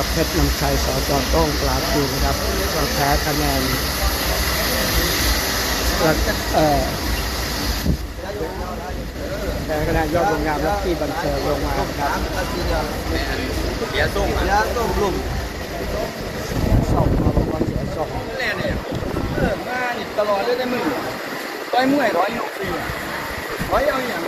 ครับเพชรนำชัยสอจอโต้งปราจีนนะครับก็แพ้คะแนนแล้วเอ่อแพ้คะแนนยอดโรงงานและที่บันเทิงลงมาครับเสียส่งยาต้มลุ่มเสองมาลงวันเสียสองแน่เนี่ยเออมานี่ตลอดเลยได้มือร้อยมวยร้อยยกสี่ร้อยเอาอย่าง